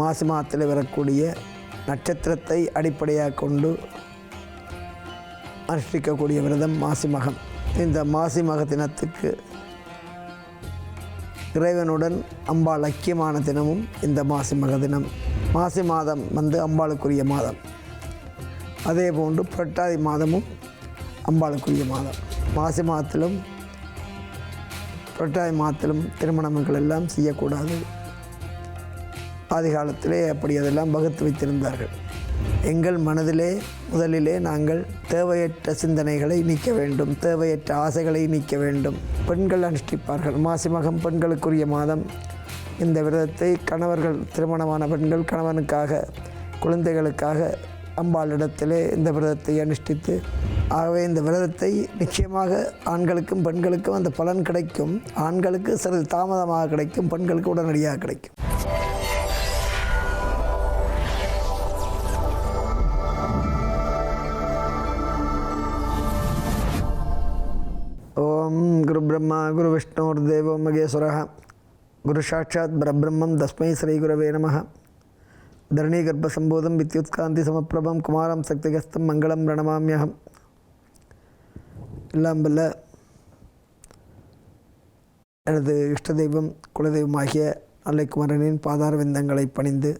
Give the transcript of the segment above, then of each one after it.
மாசி மாதத்தில் வரக்கூடிய நட்சத்திரத்தை அடிப்படையாக கொண்டு அனுஷ்டிக்கக்கூடிய விரதம் மாசி மகம். இந்த மாசி மக தினத்துக்கு இறைவனுடன் அம்பாள் ஐக்கியமான தினமும் இந்த மாசி மக தினம் மாசி மாதம் வந்து அம்பாளுக்குரிய மாதம். அதே போன்று புரட்டாதி மாதமும் அம்பாளுக்குரிய மாதம். மாசி மாதத்திலும் புரட்டாதி மாதத்திலும் திருமணங்கள் எல்லாம் செய்யக்கூடாது. ஆதி காலத்திலே அப்படி அதெல்லாம் வகுத்து வைத்திருந்தார்கள். எங்கள் மனதிலே முதலிலே நாங்கள் தேவையற்ற சிந்தனைகளை நீக்க வேண்டும் தேவையற்ற ஆசைகளை நீக்க வேண்டும். பெண்கள் அனுஷ்டிப்பார்கள். மாசி மகம் பெண்களுக்குரிய மாதம். இந்த விரதத்தை கணவர்கள் திருமணமான பெண்கள் கணவனுக்காக குழந்தைகளுக்காக அம்பாளிடத்திலே இந்த விரதத்தை அனுஷ்டித்து ஆகவே இந்த விரதத்தை நிச்சயமாக ஆண்களுக்கும் பெண்களுக்கும் அந்த பலன் கிடைக்கும். ஆண்களுக்கு சிறிது தாமதமாக கிடைக்கும் பெண்களுக்கு உடனடியாக கிடைக்கும். குரு பிரம்மா குரு விஷ்ணுர் தேவோ மகேஸ்வர குரு சாட்சாத் பரபிரம்மம் தஸ்மை ஸ்ரீ குரவே நம தரணி கர்ப்பசம்போதம் வித்யுத்காந்தி சமப்பிரபம் குமாரம் சக்திகஸ்தம் மங்களம் பிரணமாமியகம் எல்லாம் வல்ல எனது இஷ்ட தெய்வம் குலதெய்வமாகிய அல்லைக்குமரனின் பாதார விந்தங்களை பணிந்து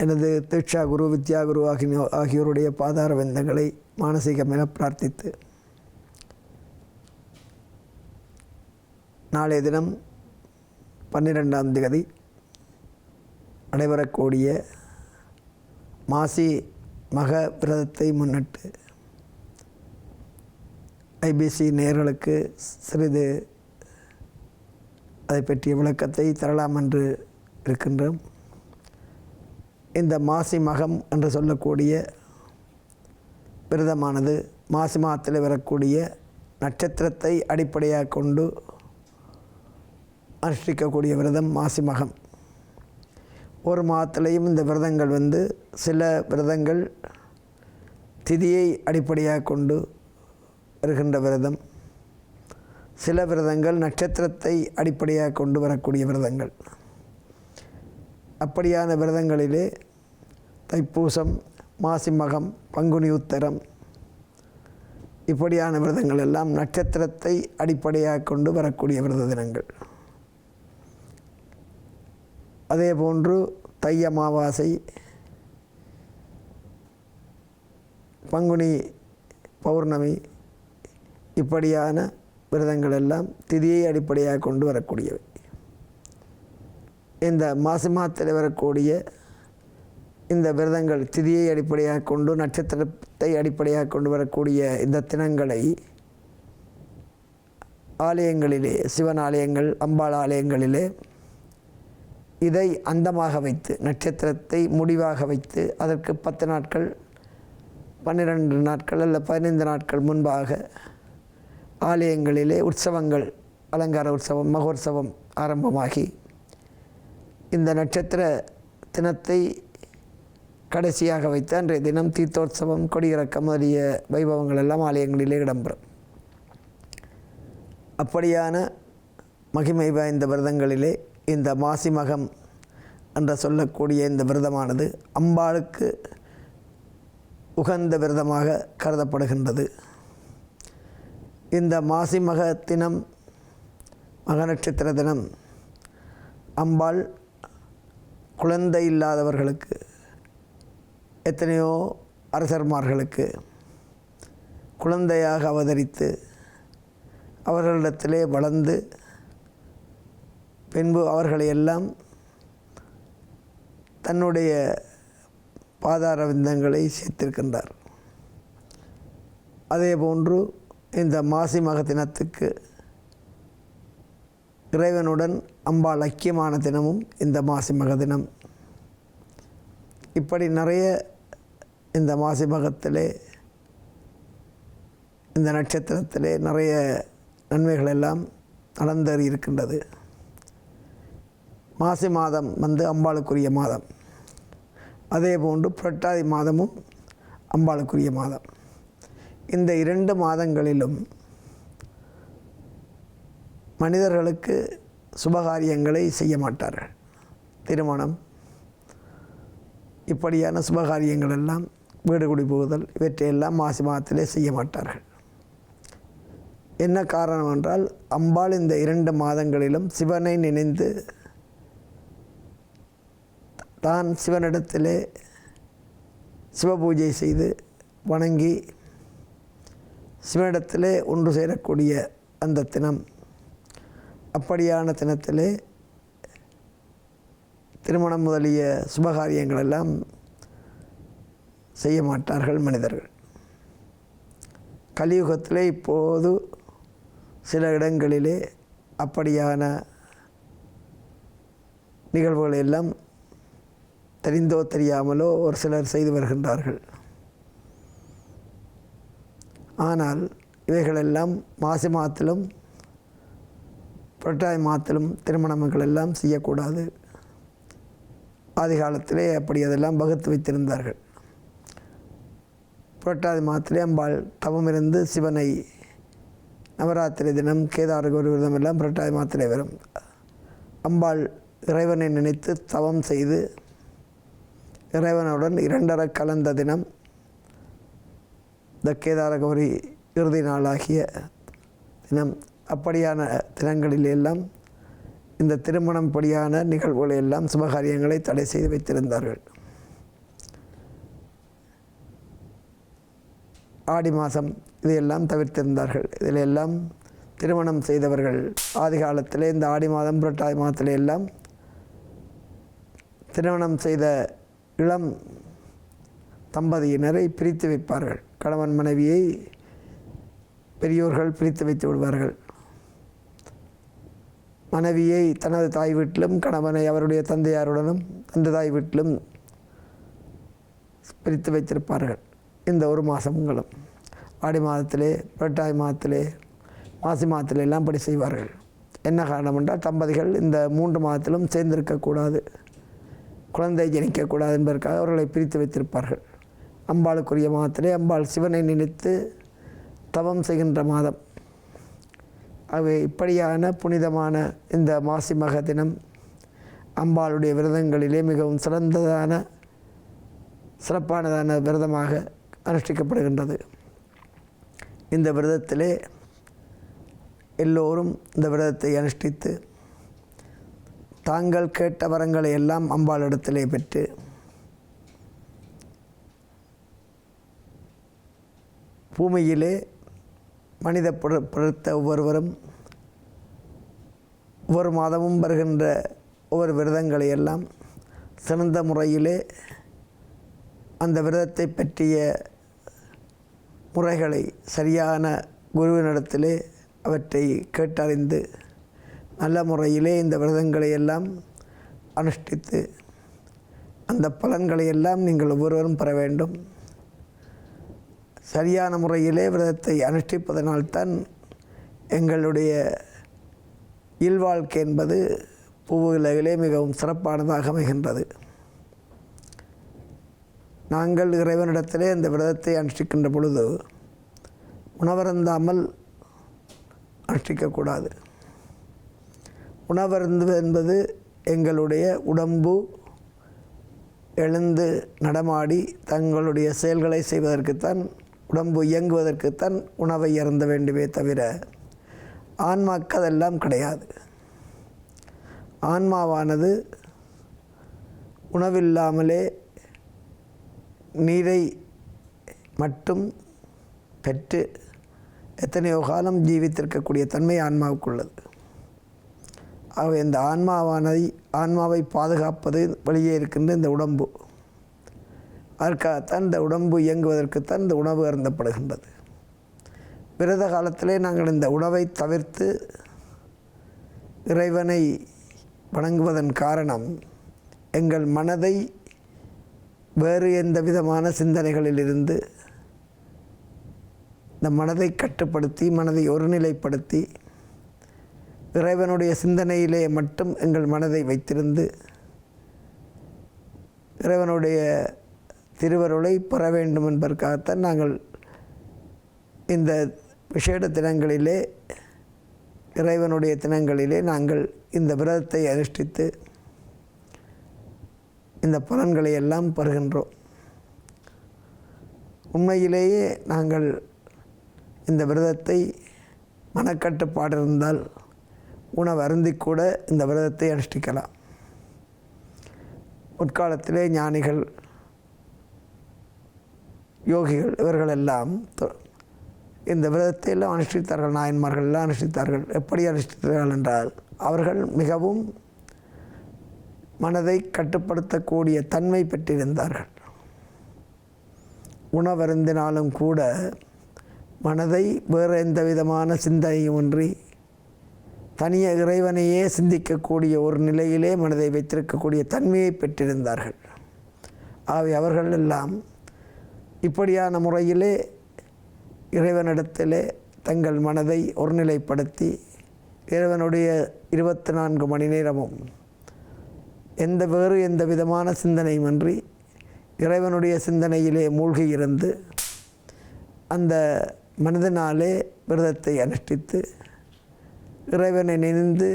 எனது தீட்சா குரு வித்யா குரு ஆகிய ஆகியோருடைய பாதார விந்தங்களை மானசீகமென பிரார்த்தித்து நாளைய தினம் பன்னிரெண்டாம் தேதி நடைபெறக்கூடிய மாசி மக விரதத்தை முன்னிட்டு ஐபிசி நேர்களுக்கு சிறிது அதை பற்றிய விளக்கத்தை தரலாம் என்று இருக்கின்றோம். இந்த மாசி மகம் என்று சொல்லக்கூடிய விரதமானது மாசி மாதத்தில் வரக்கூடிய நட்சத்திரத்தை அடிப்படையாக கொண்டு அனுஷ்டிக்கக்கூடிய விரதம் மாசி மகம். ஒரு மாதத்துலேயும் இந்த விரதங்கள் வந்து சில விரதங்கள் திதியை அடிப்படையாக கொண்டு வருகின்ற விரதம். சில விரதங்கள் நட்சத்திரத்தை அடிப்படையாக கொண்டு வரக்கூடிய விரதங்கள். அப்படியான விரதங்களிலே தைப்பூசம் மாசி மகம் பங்குனி உத்தரம் இப்படியான விரதங்கள் எல்லாம் நட்சத்திரத்தை அடிப்படையாக கொண்டு வரக்கூடிய விரத தினங்கள். அதே போன்று தை அமாவாசை பங்குனி பௌர்ணமி இப்படியான விரதங்கள் எல்லாம் திதியை அடிப்படையாக கொண்டு வரக்கூடியவை. இந்த மாசி மாதத்தில் வரக்கூடிய இந்த விரதங்கள் திதியை அடிப்படையாக கொண்டு நட்சத்திரத்தை அடிப்படையாக கொண்டு வரக்கூடிய இந்த தினங்களை ஆலயங்களிலே சிவன் ஆலயங்கள் அம்பாள் ஆலயங்களிலே இதை அந்தமாக வைத்து நட்சத்திரத்தை முடிவாக வைத்து அதற்கு பத்து நாட்கள் பன்னிரண்டு நாட்கள் அல்ல பதினைந்து நாட்கள் முன்பாக ஆலயங்களிலே உற்சவங்கள் அலங்கார உற்சவம் மகோற்சவம் ஆரம்பமாகி இந்த நட்சத்திர தினத்தை கடைசியாக வைத்து அன்றைய தினம் தீர்த்தோற்சவம் கொடியிறக்கம் முதலிய வைபவங்கள் எல்லாம் ஆலயங்களிலே இடம்பெறும். அப்படியான மகிமை வாய்ந்த விரதங்களிலே இந்த மாசி மகம் என்று சொல்லக்கூடிய இந்த விரதமானது அம்பாளுக்கு உகந்த விரதமாக கருதப்படுகின்றது. இந்த மாசி மக தினம் மக நட்சத்திர தினம் அம்பாள் குழந்தை இல்லாதவர்களுக்கு எத்தனையோ அரசர்மார்களுக்கு குழந்தையாக அவதரித்து அவர்களிடத்திலே வளர்ந்து பின்பு அவர்களை எல்லாம் தன்னுடைய பாதார விந்தங்களை சேர்த்திருக்கின்றார். அதே போன்று இந்த மாசி மக தினத்துக்கு இறைவனுடன் அம்பாள் ஐக்கியமான தினமும் இந்த மாசி மக தினம். இப்படி நிறைய இந்த மாசி மகத்திலே இந்த நட்சத்திரத்திலே நிறைய நன்மைகள் எல்லாம் நடந்தேறி இருக்கின்றது மாசி மாதம் வந்து அம்பாளுக்குரிய மாதம். அதே போன்று புரட்டாதி மாதமும் அம்பாளுக்குரிய மாதம். இந்த இரண்டு மாதங்களிலும் மனிதர்களுக்கு சுபகாரியங்களை செய்ய மாட்டார்கள். திருமணம் இப்படியான சுபகாரியங்கள் எல்லாம் வீடு குடி போகுதல் இவற்றையெல்லாம் மாசி மாதத்திலே செய்ய மாட்டார்கள். என்ன காரணம் என்றால் அம்பாள் இந்த இரண்டு மாதங்களிலும் சிவனை நினைந்து தான் சிவனிடத்திலே சிவபூஜை செய்து வணங்கி சிவனிடத்திலே ஒன்று சேரக்கூடிய அந்த தினம். அப்படியான தினத்திலே திருமணம் முதலிய சுபகாரியங்கள் எல்லாம் செய்ய மாட்டார்கள் மனிதர்கள். கலியுகத்திலே இப்போது சில இடங்களிலே அப்படியான நிகழ்வுகளை எல்லாம் தெரிந்தோ தெரியாமலோ ஒரு சிலர் செய்து வருகின்றார்கள். ஆனால் இவைகளெல்லாம் மாசி மாதத்திலும் புரட்டாய் மாதத்திலும் திருமணங்கள் எல்லாம் செய்யக்கூடாது. ஆதி காலத்திலே அப்படி அதெல்லாம் வகுத்து வைத்திருந்தார்கள். புரட்டாதி மாதத்திலே அம்பாள் தவம் இருந்து சிவனை நவராத்திரி தினம் கேதார ஒரு விரதம் எல்லாம் புரட்டாதி மாதத்திலே வரும். அம்பாள் இறைவனை நினைத்து தவம் செய்து இறைவனுடன் இரண்டர கலந்த தினம் இந்த கேதாரகௌரி இறுதி நாளாகிய தினம். அப்படியான தினங்களில் எல்லாம் இந்த திருமணம் படியான நிகழ்வுகளை எல்லாம் சுபகாரியங்களை தடை செய்து வைத்திருந்தார்கள். ஆடி மாதம் இதையெல்லாம் தவிர்த்திருந்தார்கள். இதில் எல்லாம் திருமணம் செய்தவர்கள் ஆதிகாலத்திலே இந்த ஆடி மாதம் புரட்டாதி மாதத்திலே எல்லாம் திருமணம் செய்த இளம் தம்பதியினரை பிரித்து வைப்பார்கள். கணவன் மனைவியை பெரியோர்கள் பிரித்து வைத்து விடுவார்கள். மனைவியை தனது தாய் வீட்டிலும் கணவனை அவருடைய தந்தையாருடனும் தந்தை தாய் வீட்டிலும் பிரித்து வைத்திருப்பார்கள். இந்த ஒரு மாதங்களும் ஆடி மாதத்திலே புரட்டாய் மாதத்திலே மாசி மாதத்திலே எல்லாம் படி செய்வார்கள். என்ன காரணம் என்றால் தம்பதிகள் இந்த மூன்று மாதத்திலும் சேர்ந்திருக்கக்கூடாது. குழந்தை ஜனிக்கக்கூடாது என்பதற்காக அவர்களை பிரித்து வைத்திருப்பார்கள். அம்பாளுக்குரிய மாதத்திலே அம்பாள் சிவனை நினைத்து தவம் செய்கின்ற மாதம். அவை இப்படியான புனிதமான இந்த மாசி மக தினம் அம்பாளுடைய விரதங்களிலே மிகவும் சிறந்ததான சிறப்பானதான விரதமாக அனுஷ்டிக்கப்படுகின்றது. இந்த விரதத்திலே எல்லோரும் இந்த விரதத்தை அனுஷ்டித்து தாங்கள் கேட்ட வரங்களை எல்லாம் அம்பாளிடத்திலே பெற்று பூமியிலே மனித பிறத்த ஒவ்வொருவரும் ஒவ்வொரு மாதமும் வருகின்ற ஒவ்வொரு விரதங்களை எல்லாம் சிறந்த முறையிலே அந்த விரதத்தை பற்றிய முறைகளை சரியான குருவினிடத்திலே அவற்றை கேட்டறிந்து நல்ல முறையிலே இந்த விரதங்களை எல்லாம் அனுஷ்டித்து அந்த பலன்களை எல்லாம் நீங்கள் ஒவ்வொருவரும் பெற வேண்டும். சரியான முறையிலே விரதத்தை அனுஷ்டிப்பதனால்தான் எங்களுடைய இல்வாழ்க்கை என்பது பூவுலகிலே மிகவும் சிறப்பானதாக அமைகின்றது. நாங்கள் இறைவனிடத்திலே இந்த விரதத்தை அனுஷ்டிக்கின்ற பொழுது உணவருந்தாமல் அனுஷ்டிக்கக்கூடாது. உணவருந்து என்பது எங்களுடைய உடம்பு எழுந்து நடமாடி தங்களுடைய செயல்களை செய்வதற்குத்தான் உடம்பு இயங்குவதற்குத்தான் உணவை இறந்த வேண்டுமே தவிர ஆன்மாக்கு அதெல்லாம் கிடையாது. ஆன்மாவானது உணவில்லாமலே நீரை மட்டும் பெற்று எத்தனையோ காலம் ஜீவித்திருக்கக்கூடிய தன்மை ஆன்மாவுக்குள்ளது. ஆகவே இந்த ஆன்மாவானதை ஆன்மாவை பாதுகாப்பது வெளியே இருக்கின்ற இந்த உடம்பு. அதற்காகத்தான் இந்த உடம்பு இயங்குவதற்குத்தான் இந்த உணவு அருந்தப்படுகின்றது. விரத காலத்திலே நாங்கள் இந்த உணவை தவிர்த்து இறைவனை வணங்குவதன் காரணம் எங்கள் மனதை வேறு எந்த விதமான சிந்தனைகளிலிருந்து இந்த மனதை கட்டுப்படுத்தி மனதை ஒருநிலைப்படுத்தி இறைவனுடைய சிந்தனையிலே மட்டும் எங்கள் மனதை வைத்திருந்து இறைவனுடைய திருவருளை பெற வேண்டும் என்பதற்காகத்தான் நாங்கள் இந்த விசேட தினங்களிலே இறைவனுடைய தினங்களிலே நாங்கள் இந்த விரதத்தை அனுஷ்டித்து இந்த பலன்களை எல்லாம் பெறுகின்றோம். உண்மையிலேயே நாங்கள் இந்த விரதத்தை மனக்கட்டுப்பாடு இருந்தால் உணவு அருந்தி கூட இந்த விரதத்தை அனுஷ்டிக்கலாம். முற்காலத்திலே ஞானிகள் யோகிகள் இவர்களெல்லாம் தொ- இந்த விரதத்தை எல்லாம் அனுஷ்டித்தார்கள் நாயன்மார்கள் எல்லாம் அனுஷ்டித்தார்கள். எப்படி அனுஷ்டித்தார்கள் என்றால் அவர்கள் மிகவும் மனதை கட்டுப்படுத்தக்கூடிய தன்மை பெற்றிருந்தார்கள். உணவருந்தினாலும் கூட மனதை வேறு எந்த விதமான சிந்தனையும் ஒன்றி தனிய இறைவனையே சிந்திக்கக்கூடிய ஒரு நிலையிலே மனதை வைத்திருக்கக்கூடிய தன்மையை பெற்றிருந்தார்கள். ஆகவே அவர்கள் எல்லாம் இப்படியான முறையிலே இறைவனிடத்திலே தங்கள் மனதை ஒருநிலைப்படுத்தி இறைவனுடைய இருபத்தி நான்கு மணி நேரமும் எந்த வேறு எந்த விதமான சிந்தனையுமின்றி இறைவனுடைய சிந்தனையிலே மூழ்கி இருந்து அந்த மனதினாலே விரதத்தை அனுஷ்டித்து இறைவனை நினைந்து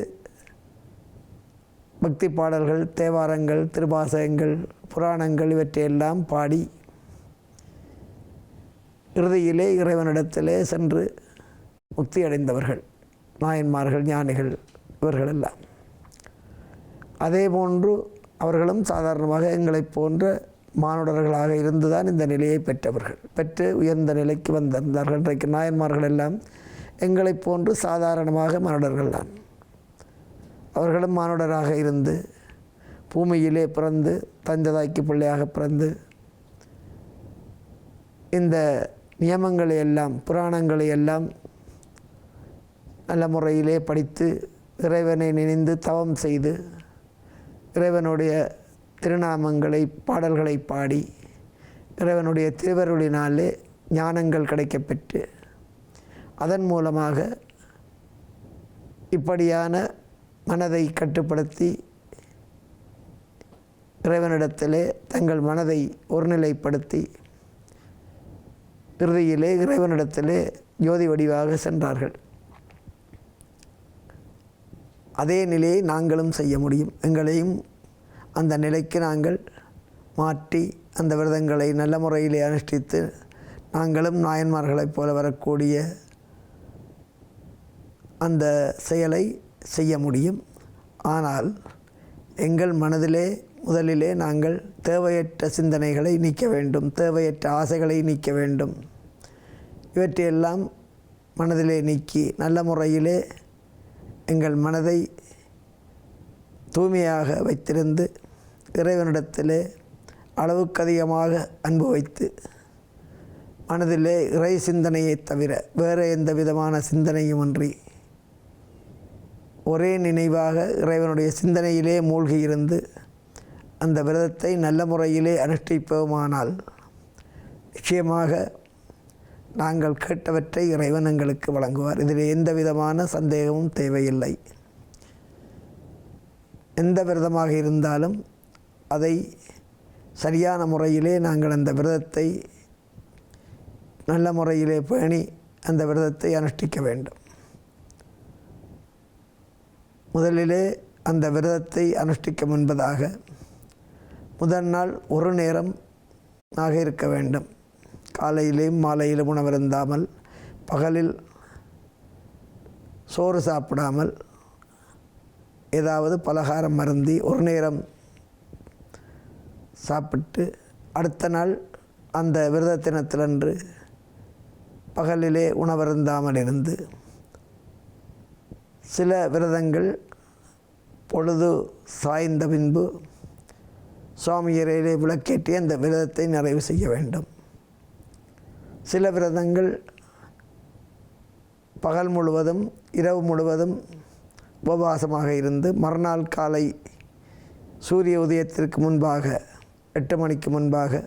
பக்தி பாடல்கள் தேவாரங்கள் திருவாசகங்கள் புராணங்கள் இவற்றையெல்லாம் பாடி இறுதியிலே இறைவனிடத்திலே சென்று முக்தி அடைந்தவர்கள் நாயன்மார்கள் ஞானிகள் இவர்களெல்லாம். அதே போன்று அவர்களும் சாதாரணமாக எங்களைப் போன்ற மானுடர்களாக இருந்துதான் இந்த நிலையை பெற்றவர்கள். பெற்று உயர்ந்த நிலைக்கு வந்திருந்தார்கள். இன்றைக்கு நாயன்மார்கள் எல்லாம் எங்களைப் போன்று சாதாரணமாக மானுடர்கள் தான். அவர்களும் மானுடராக இருந்து பூமியிலே பிறந்து தந்ததாய்க்கு பிள்ளையாக பிறந்து இந்த நியமங்களை எல்லாம் புராணங்களை எல்லாம் நல்ல முறையிலே படித்து இறைவனை நினைந்து தவம் செய்து இறைவனுடைய திருநாமங்களை பாடல்களை பாடி இறைவனுடைய திருவருளினாலே ஞானங்கள் கிடைக்கப்பெற்று அதன் மூலமாக இப்படியான மனதை கட்டுப்படுத்தி இறைவனிடத்திலே தங்கள் மனதை ஒருநிலைப்படுத்தி இறுதியிலே இறைவனிடத்திலே ஜோதி வடிவாக சென்றார்கள். அதே நிலையை நாங்களும் செய்ய முடியும். எங்களையும் அந்த நிலைக்கு நாங்கள் மாற்றி அந்த விரதங்களை நல்ல முறையிலே அனுஷ்டித்து நாங்களும் நாயன்மார்களைப் போல வரக்கூடிய அந்த செயலை செய்ய முடியும். ஆனால் எங்கள் மனதிலே முதலிலே நாங்கள் தேவையற்ற சிந்தனைகளை நீக்க வேண்டும் தேவையற்ற ஆசைகளை நீக்க வேண்டும். இவற்றையெல்லாம் மனதிலே நீக்கி நல்ல முறையிலே எங்கள் மனதை தூய்மையாக வைத்திருந்து இறைவனிடத்திலே அளவுக்கு அதிகமாக அன்பு வைத்து மனதிலே இறை சிந்தனையைத் தவிர வேறு எந்த விதமான சிந்தனையுமின்றி ஒரே நினைவாக இறைவனுடைய சிந்தனையிலே மூழ்கி இருந்து அந்த விரதத்தை நல்ல முறையிலே அனுஷ்டிப்போமானால் நிச்சயமாக நாங்கள் கேட்டவற்றை இறைவன் எங்களுக்கு வழங்குவார். இதில் எந்த விதமான சந்தேகமும் தேவையில்லை. எந்த விரதமாக இருந்தாலும் அதை சரியான முறையிலே நாங்கள் அந்த விரதத்தை நல்ல முறையிலே பேணி அந்த விரதத்தை அனுஷ்டிக்க வேண்டும். முதலிலே அந்த விரதத்தை அனுஷ்டிக்க முன்பதாக முதல் நாள் ஒரு நேரம் ஆக இருக்க வேண்டும். காலையிலேயும் மாலையிலும் உணவருந்தாமல் பகலில் சோறு சாப்பிடாமல் ஏதாவது பலகாரம் மருந்தி ஒரு நேரம் சாப்பிட்டு அடுத்த நாள் அந்த விரத தினத்திலன்று பகலிலே உணவருந்தாமல் இருந்து சில விரதங்கள் பொழுது சாய்ந்த பின்பு சுவாமியரையிலே விளக்கேற்றி அந்த விரதத்தை நிறைவு செய்ய வேண்டும். சில விரதங்கள் பகல் முழுவதும் இரவு முழுவதும் உபவாசமாக இருந்து மறுநாள் காலை சூரிய உதயத்திற்கு முன்பாக எட்டு மணிக்கு முன்பாக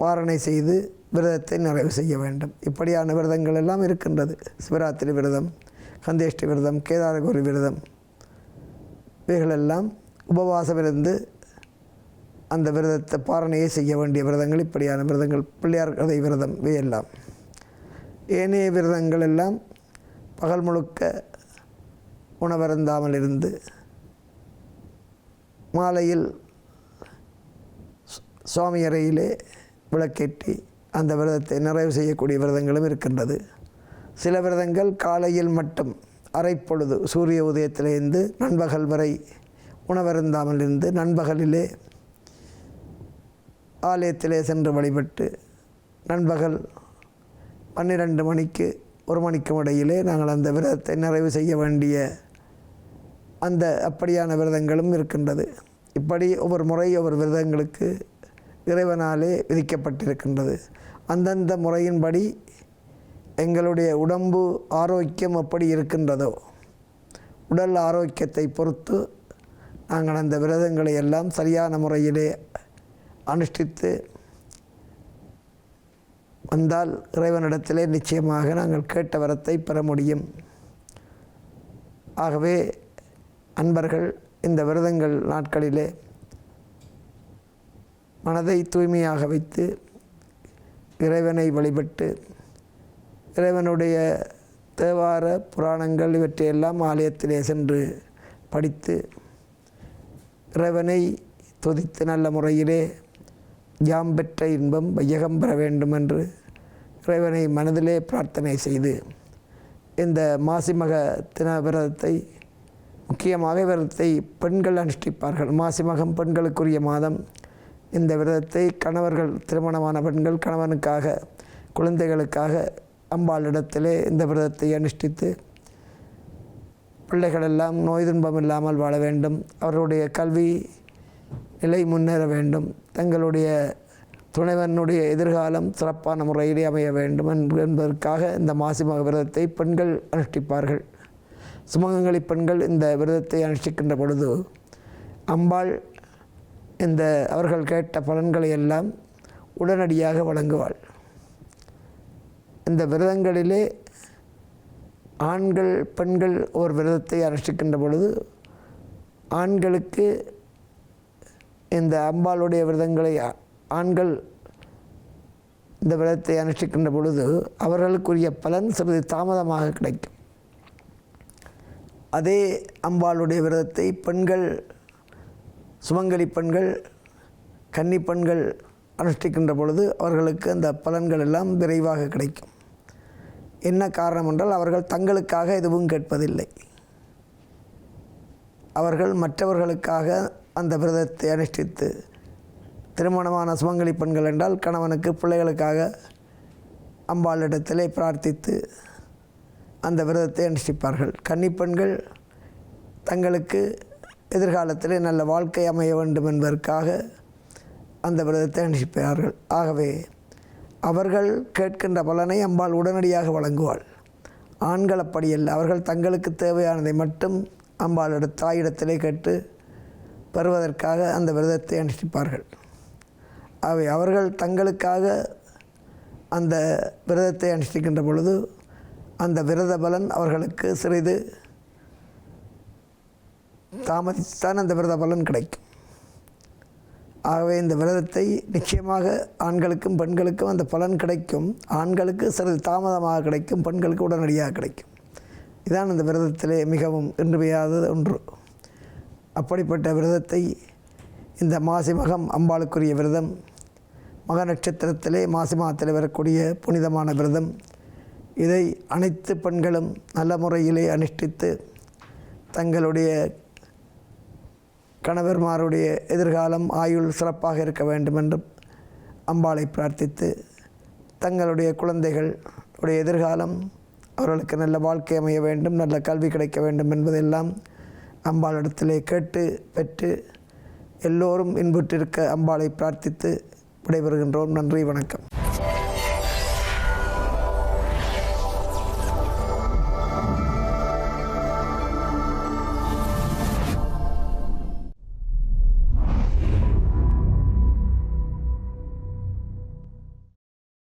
பாரணை செய்து விரதத்தை நிறைவு செய்ய வேண்டும். இப்படியான விரதங்கள் எல்லாம் இருக்கின்றது. சிவராத்திரி விரதம் சந்தேஷ்டி விரதம் கேதாரகோரி விரதம் இவைகளெல்லாம் உபவாசம் இருந்து அந்த விரதத்தை பாரணையை செய்ய வேண்டிய விரதங்கள் இப்படியான விரதங்கள் பிள்ளையார் கதை விரதம் இவையெல்லாம். ஏனைய விரதங்கள் எல்லாம் பகல் முழுக்க உணவருந்தாமல் இருந்து மாலையில் சுவாமி அறையிலே விளக்கேற்றி அந்த விரதத்தை நிறைவு செய்யக்கூடிய விரதங்களும் இருக்கின்றது. சில விரதங்கள் காலையில் மட்டும் அரைப்பொழுது சூரிய உதயத்திலிருந்து நண்பகல் வரை உணவருந்தாமல் இருந்து நண்பகலிலே ஆலயத்திலே சென்று வழிபட்டு நண்பகல் பன்னிரண்டு மணிக்கு ஒரு மணிக்கும் இடையிலே நாங்கள் அந்த விரதத்தை நிறைவு செய்ய வேண்டிய அந்த அப்படியான விரதங்களும் இருக்கின்றது. இப்படி ஒவ்வொரு முறை ஒவ்வொரு விரதங்களுக்கு இறைவனாலே விதிக்கப்பட்டிருக்கின்றது. அந்தந்த முறையின்படி எங்களுடைய உடம்பு ஆரோக்கியம் எப்படி இருக்கின்றதோ உடல் ஆரோக்கியத்தை பொறுத்து நாங்கள் அந்த விரதங்களை எல்லாம் சரியான முறையிலே அனுஷ்டித்து வந்தால் இறைவனிடத்திலே நிச்சயமாக நாங்கள் கேட்ட வரத்தை பெற முடியும். ஆகவே அன்பர்கள் இந்த விரதங்கள் நாட்களிலே மனதை தூய்மையாக வைத்து இறைவனை வழிபட்டு இறைவனுடைய தேவார புராணங்கள் இவற்றையெல்லாம் ஆலயத்திலே சென்று படித்து இறைவனை துதித்து நல்ல முறையிலே யாம் பெற்ற இன்பம் வையகம் பெற வேண்டும் என்று இறைவனை மனதிலே பிரார்த்தனை செய்து இந்த மாசிமக தின விரதத்தை முக்கியமாக விரதத்தை பெண்கள் அனுஷ்டிப்பார்கள். மாசிமகம் பெண்களுக்குரிய மாதம். இந்த விரதத்தை கணவர்கள் திருமணமான பெண்கள் கணவனுக்காக குழந்தைகளுக்காக அம்பாளிடத்திலே இந்த விரதத்தை அனுஷ்டித்து பிள்ளைகளெல்லாம் நோய் துன்பம் இல்லாமல் வாழ வேண்டும். அவர்களுடைய கல்வி நிலை முன்னேற வேண்டும். தங்களுடைய துணைவனுடைய எதிர்காலம் சிறப்பான முறையிலே அமைய வேண்டும் என்பதற்காக இந்த மாசிமக விரதத்தை பெண்கள் அனுஷ்டிப்பார்கள். சுமங்கலி பெண்கள் இந்த விரதத்தை அனுஷ்டிக்கின்ற பொழுது அம்பாள் இந்த அவர்கள் கேட்ட பலன்களை எல்லாம் உடனடியாக வழங்குவாள். இந்த விரதங்களிலே ஆண்கள் பெண்கள் ஒரு விரதத்தை அனுஷ்டிக்கின்ற பொழுது ஆண்களுக்கு இந்த அம்பாளுடைய விரதங்களை ஆண்கள் இந்த விரதத்தை அனுஷ்டிக்கின்ற பொழுது அவர்களுக்குரிய பலன் சிறிது தாமதமாக கிடைக்கும். அதே அம்பாளுடைய விரதத்தை பெண்கள் சுமங்கலி பெண்கள் கன்னி பெண்கள் அனுஷ்டிக்கின்ற பொழுது அவர்களுக்கு அந்த பலன்கள் எல்லாம் விரைவாக கிடைக்கும். என்ன காரணம் என்றால் அவர்கள் தங்களுக்காக எதுவும் கேட்பதில்லை. அவர்கள் மற்றவர்களுக்காக அந்த விரதத்தை அனுஷ்டித்து திருமணமான சுமங்கலி பெண்கள் என்றால் கணவனுக்கு பிள்ளைகளுக்காக அம்பாளிடத்திலே பிரார்த்தித்து அந்த விரதத்தை அனுஷ்டிப்பார்கள். கன்னிப்பெண்கள் தங்களுக்கு எதிர்காலத்திலே நல்ல வாழ்க்கை அமைய வேண்டும் என்பதற்காக அந்த விரதத்தை அனுஷ்டிப்பார்கள். ஆகவே அவர்கள் கேட்கின்ற பலனை அம்பாள் உடனடியாக வழங்குவாள். ஆண்கள் அப்படியல்ல அவர்கள் தங்களுக்கு தேவையானதை மட்டும் அம்பாளிட தாயிடத்திலே கேட்டு பெறுவதற்காக அந்த விரதத்தை அனுஷ்டிப்பார்கள். அவை அவர்கள் தங்களுக்காக அந்த விரதத்தை அனுஷ்டிக்கின்ற பொழுது அந்த விரத பலன் அவர்களுக்கு சிறிது தாமதித்தான் அந்த விரத பலன் கிடைக்கும். ஆகவே இந்த விரதத்தை நிச்சயமாக ஆண்களுக்கும் பெண்களுக்கும் அந்த பலன் கிடைக்கும். ஆண்களுக்கு சிறிது தாமதமாக கிடைக்கும் பெண்களுக்கு உடனடியாக கிடைக்கும். இதான் இந்த விரதத்திலே மிகவும் இன்றுமையாதது ஒன்று. அப்படிப்பட்ட விரதத்தை இந்த மாசி மகம் அம்பாளுக்குரிய விரதம் மக நட்சத்திரத்திலே மாசி மாதத்தில் வரக்கூடிய புனிதமான விரதம் இதை அனைத்து பெண்களும் நல்ல முறையிலே அனுஷ்டித்து தங்களுடைய கணவர்மாருடைய எதிர்காலம் ஆயுள் சிறப்பாக இருக்க வேண்டும் என்றும் அம்பாளை பிரார்த்தித்து தங்களுடைய குழந்தைகள் உடைய எதிர்காலம் அவர்களுக்கு நல்ல வாழ்க்கை அமைய வேண்டும் நல்ல கல்வி கிடைக்க வேண்டும் என்பதெல்லாம் அம்பாளிடத்திலே கேட்டு பெற்று எல்லோரும் இன்புற்றிருக்க அம்பாளை பிரார்த்தித்து விடைபெறுகின்றோம். நன்றி வணக்கம்.